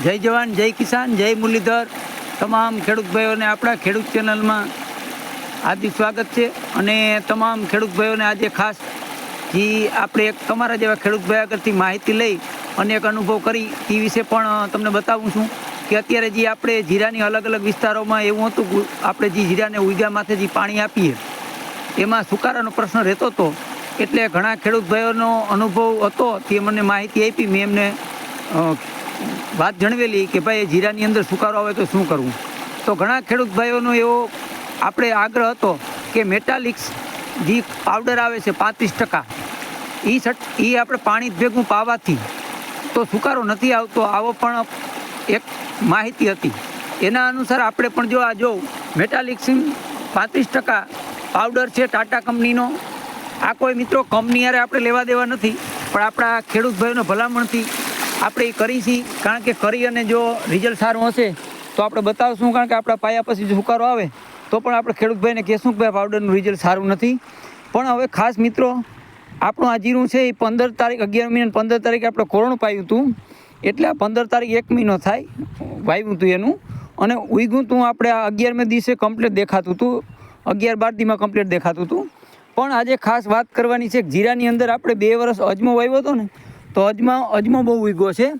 જય જવાન, જય કિસાન, જય મુરલીધર. તમામ ખેડૂત ભાઈઓને આપણા ખેડૂત ચેનલમાં હાર્દિક સ્વાગત છે અને તમામ ખેડૂત ભાઈઓને આજે ખાસ જે આપણે એક તમારા જેવા ખેડૂત ભાઈ આગળથી માહિતી લઈ અને એક અનુભવ કરી એ વિશે પણ તમને બતાવું છું કે અત્યારે જે આપણે જીરાની અલગ અલગ વિસ્તારોમાં એવું હતું આપણે જે જીરાને ઉઈગામાંથી જે પાણી આપીએ, એમાં સુકારાનો પ્રશ્ન રહેતો હતો. એટલે ઘણા ખેડૂત ભાઈઓનો અનુભવ હતો, તે મને માહિતી આપી, મેં એમને વાત જણાવેલી કે ભાઈ જીરાની અંદર સુકારો આવે તો શું કરવું? તો ઘણા ખેડૂત ભાઈઓનો એવો આપણે આગ્રહ હતો કે મેટાલિક્સ જે પાવડર આવે છે પાંત્રીસ ટકા એ સટ એ આપણે પાણી ભેગું પાવાથી તો સુકારો નથી આવતો, આવો પણ એક માહિતી હતી. એના અનુસાર આપણે પણ જો આ જો મેટાલિક્સિન પાંત્રીસ ટકા પાવડર છે ટાટા કંપનીનો, આ કોઈ મિત્રો કંપની યારે આપણે લેવા દેવા નથી, પણ આપણા ખેડૂત ભાઈઓને ભલામણથી આપણે એ કરી છીએ કારણ કે કરી અને જો રિઝલ્ટ સારું હશે, તો આપણે બતાવશું. કારણ કે આપણા પાયા પછી જો હુકારો આવે, તો પણ આપણે ખેડૂતભાઈને કહેશું કે ભાઈ પાવડરનું રિઝલ્ટ સારું નથી. પણ હવે ખાસ મિત્રો, આપણું આ જીરું છે એ પંદર તારીખ અગિયાર મહિના પંદર તારીખે આપણે કોરોણ પાયું હતું. એટલે આ પંદર તારીખ એક મહિનો થાય, વાવ્યું હતું એનું. અને ઉઈગું તું આપણે આ અગિયારમે દિવસે કમ્પ્લીટ દેખાતું હતું. અગિયાર બાર દીમાં કમ્પ્લીટ દેખાતું હતું. પણ આજે ખાસ વાત કરવાની છે જીરાની અંદર આપણે બે વર્ષ અજમો વાવ્યો હતો ને તો અજમા અજમો બહુ ઉગ્યો છે.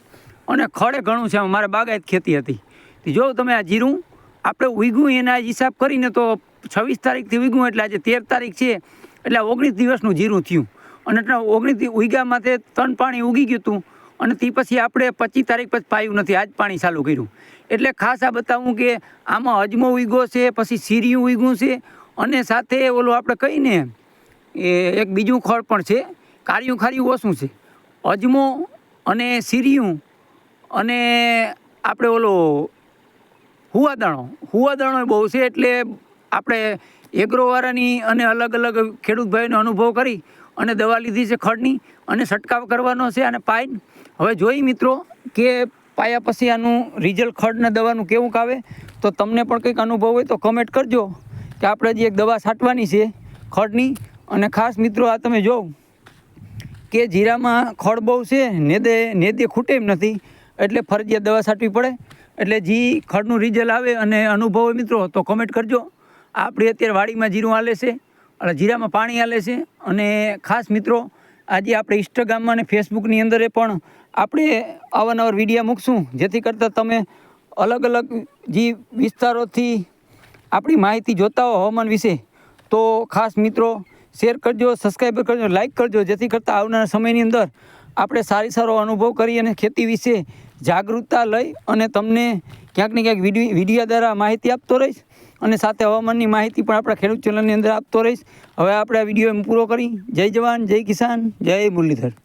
અને ખડે ઘણું છે. મારે બાગાયત ખેતી હતી. જો તમે આ જીરું આપણે ઉગ્યું એના હિસાબ કરીને તો છવ્વીસ તારીખથી ઉગ્યું એટલે આજે તેર તારીખ છે. એટલે ઓગણીસ દિવસનું જીરું થયું. અને એટલે ઓગણીસ ઉગ્યા માથે ત્રણ પાણી ઉગી ગયું હતું. અને તે પછી આપણે પચીસ તારીખ પછી પાયું નથી. આજ પાણી ચાલુ કર્યું. એટલે ખાસ આ બતાવું કે આમાં અજમો ઉગ્યો છે, પછી સીરિયું ઉગ્યું છે. અને સાથે ઓલું આપણે કહીને, એ એક બીજું ખળ પણ છે. કાળિયું ખારિયું ઓછું છે. અજમો અને સિરિયું અને આપણે ઓલો હુવાદાણો. હુવાદાણો બહુ છે એટલે આપણે એગ્રોવાળાની અને અલગ અલગ ખેડૂત ભાઈનો અનુભવ કરી અને દવા લીધી છે ખડની અને છંટકાવ કરવાનો છે અને પાઇન હવે જોઈ મિત્રો કે પાયા પછી આનું રિઝલ્ટ ખડના દવાનું કેવું આવે તો તમને પણ કંઈક અનુભવ હોય તો કમેન્ટ કરજો કે આપણે જે એક દવા છાંટવાની છે ખડની. અને ખાસ મિત્રો આ તમે જોવો. કે જીરામાં ખડ બહુ છે, નેદે નેદે ખૂટે એમ નથી. એટલે ફરજિયાત દવા છાંટવી પડે. એટલે જે ખડનું રિઝલ્ટ આવે અને અનુભવ મિત્રો, તો કમેન્ટ કરજો. આપણે અત્યારે વાડીમાં જીરું હાલે છે, અને જીરામાં પાણી હાલે છે. અને ખાસ મિત્રો, આજે આપણે ઇન્સ્ટાગ્રામમાં અને ફેસબુકની અંદર પણ આપણે અવારનવાર વિડીયા મૂકશું. જેથી કરતાં તમે અલગ અલગ જે વિસ્તારોથી આપણી માહિતી જોતા હો હવામાન વિશે. તો ખાસ મિત્રો શેર કરજો સબસ્ક્રાઈબ કરજો લાઈક કરજો, જેથી કરતાં આવનારા સમયની અંદર આપણે સારી સારો અનુભવ કરી અને ખેતી વિશે જાગૃતતા લઈ અને તમને ક્યાંક ને ક્યાંક વીડિયો વિડીયા દ્વારા માહિતી આપતો રહીશ અને સાથે હવામાનની માહિતી પણ આપણા ખેડૂત ચેનલની અંદર આપતો રહીશ. હવે આપણે આ વીડિયો પૂરો કરી. જય જવાન, જય કિસાન, જય મુરલીધર.